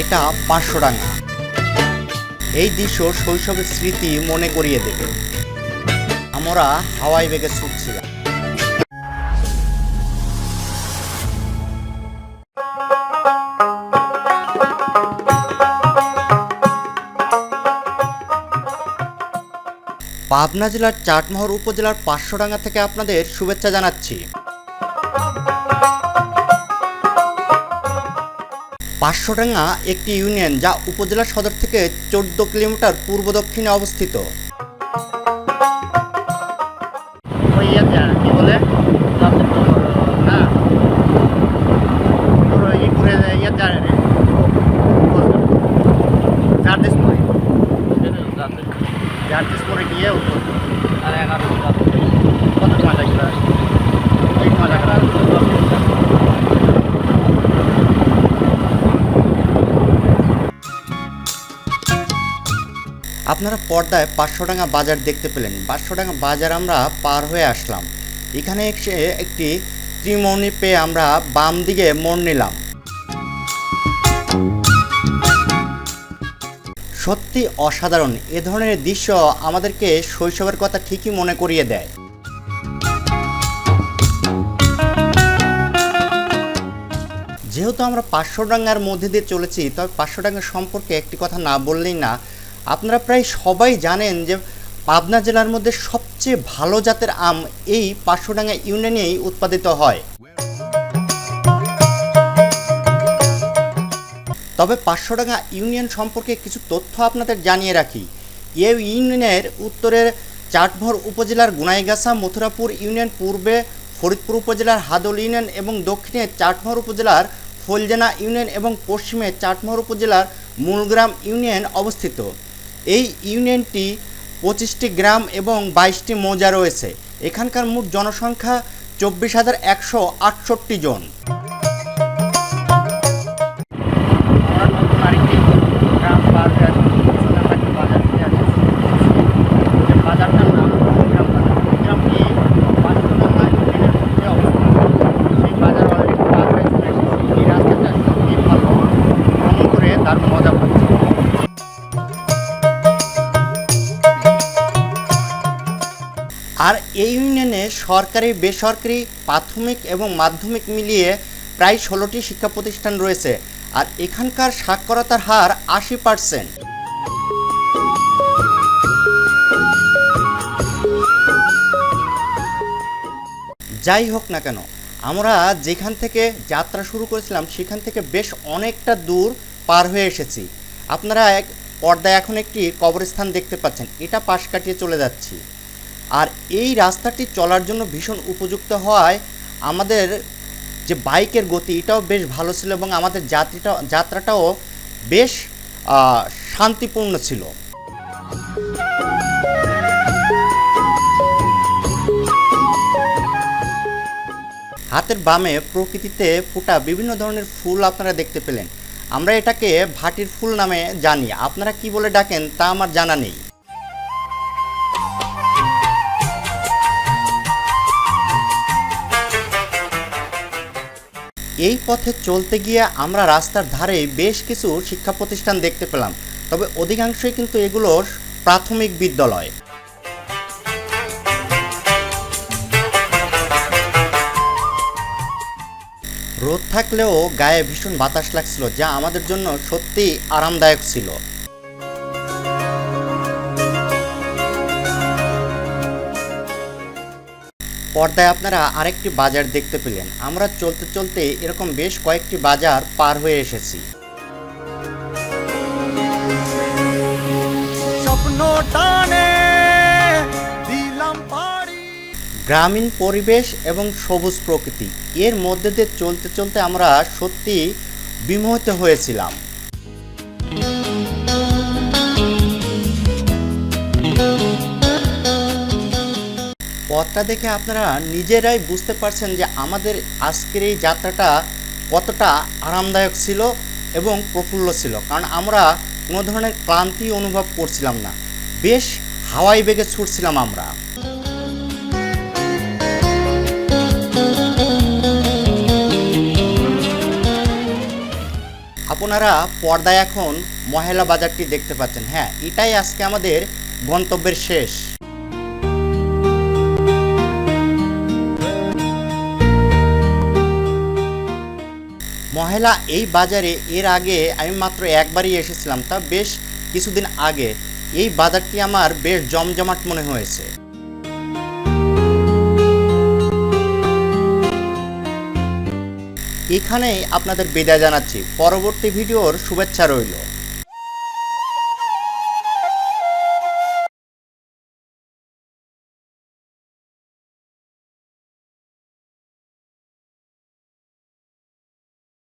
এটা পাঁচশো ডাঙ্গা এই দৃশ্য শৈশবের স্মৃতি মনে করিয়ে দেবে। আমরা হাওয়াই বেগে ছুটছিলাম। পাবনা জেলার চাটমোহর উপজেলার পাঁচশো পাঁচশোডাঙ্গা থেকে আপনাদের শুভেচ্ছা জানাচ্ছি। পাঁচশোডাঙ্গা একটি ইউনিয়ন যা উপজেলা সদর থেকে চোদ্দ কিলোমিটার পূর্ব দক্ষিণে অবস্থিত। ওই ইয়েতে আপনারা পর্দায় পাঁচশোডাঙ্গা বাজার দেখতে পেলেন। পাঁচশোডাঙ্গা বাজার আমরা পার হয়ে আসলাম। এখানে এসে একটি ত্রিমণি পেয়ে আমরা বাম দিকে মোড় নিলাম। সত্যি অসাধারণ। এ ধরনের দৃশ্য আমাদেরকে শৈশবের কথা ঠিকই মনে করিয়ে দেয়। যেহেতু আমরা পাঁচশো ডাঙ্গার মধ্যে দিয়ে চলেছি, তবে পাঁচশো ডাঙ্গা সম্পর্কে একটি কথা না বললেই না আপনারা প্রায় সবাই জানেন যে পাবনা জেলার মধ্যে সবচেয়ে ভালো জাতের আম এই পাঁচশোডাঙ্গা ইউনিয়নেই উৎপাদিত হয়। তবে পাঁচশোডাঙ্গা ইউনিয়ন সম্পর্কে কিছু তথ্য আপনাদের জানিয়ে রাখি। এ ইউনিয়নের উত্তরের চাটভর উপজেলার গুনাইগাছা, মথুরাপুর ইউনিয়ন, পূর্বে ফরিদপুর উপজেলার হাদল ইউনিয়ন এবং দক্ষিণে চাটমোহর উপজেলার ফলজানা ইউনিয়ন এবং পশ্চিমে চাটমোহর উপজেলার মূলগ্রাম ইউনিয়ন অবস্থিত। এই ইউনিয়নটি পঁচিশটি গ্রাম এবং বাইশটি মৌজা রয়েছে। এখানকার মোট জনসংখ্যা চব্বিশ হাজার একশো আটষট্টি জন। আর এই ইউনিয়নে সরকারি, বেসরকারি, প্রাথমিক এবং মাধ্যমিক মিলিয়ে প্রায় ষোলোটি শিক্ষা প্রতিষ্ঠান রয়েছে আর এখানকার সাক্ষরতার হার আশি পার্সেন্ট যাই হোক না কেন, আমরা যেখান থেকে যাত্রা শুরু করেছিলাম সেখান থেকে বেশ অনেকটা দূর পার হয়ে এসেছি। আপনারা এক পর্দায় এখন একটি কবরস্থান দেখতে পাচ্ছেন, এটা পাশ কাটিয়ে চলে যাচ্ছি। আর এই রাস্তাটি চলার জন্য ভীষণ উপযুক্ত হওয়ায় আমাদের যে বাইকের গতি, এটাও বেশ ভালো ছিল এবং আমাদের যাত্রীটা, যাত্রাটাও বেশ শান্তিপূর্ণ ছিল। হাতের বামে প্রকৃতিতে ফোটা বিভিন্ন ধরনের ফুল আপনারা দেখতে পেলেন। আমরা এটাকে ভাটির ফুল নামে জানি। আপনারা কি বলে ডাকেন তা আমার জানা নেই। এই পথে চলতে গিয়ে আমরা রাস্তার ধারে বেশ কিছু শিক্ষা প্রতিষ্ঠান দেখতে পেলাম, তবে অধিকাংশই কিন্তু এগুলো প্রাথমিক বিদ্যালয়। রোদ থাকলেও গায়ে ভীষণ বাতাস লাগছিল, যা আমাদের জন্য সত্যি আরামদায়ক ছিল। পর্দায় আপনারা আরেকটি বাজার দেখতে পেলেন। আমরা চলতে চলতে এরকম বেশ কয়েকটি বাজার পার হয়ে এসেছি। গ্রামীণ পরিবেশ এবং সবুজ প্রকৃতি এর মধ্যে দিয়ে চলতে চলতে আমরা সত্যি বিমোহিত হয়েছিলাম। পথটা দেখে আপনারা নিজেরাই বুঝতে পারছেন যে আমাদের আজকের এই যাত্রাটা কতটা আরামদায়ক ছিল এবং প্রফুল্ল ছিল। কারণ আমরা কোনো ধরনের ক্লান্তি অনুভব করছিলাম না। বেশ হাওয়াই বেগে ছুটছিলাম আমরা। আপনারা পর্দায় এখন মহেলা বাজারটি দেখতে পাচ্ছেন। হ্যাঁ এটাই আজকে আমাদের গন্তব্যের শেষ। মহেলা এই বাজারে, এর আগে আমি মাত্র একবারই এসেছিলাম, তা বেশ কিছুদিন আগে। এই বাজারটি আমার বেশ জমজমাট মনে হয়েছে। এখানেই আপনাদের বিদায় জানাচ্ছি। পরবর্তী ভিডিওর শুভেচ্ছা রইল।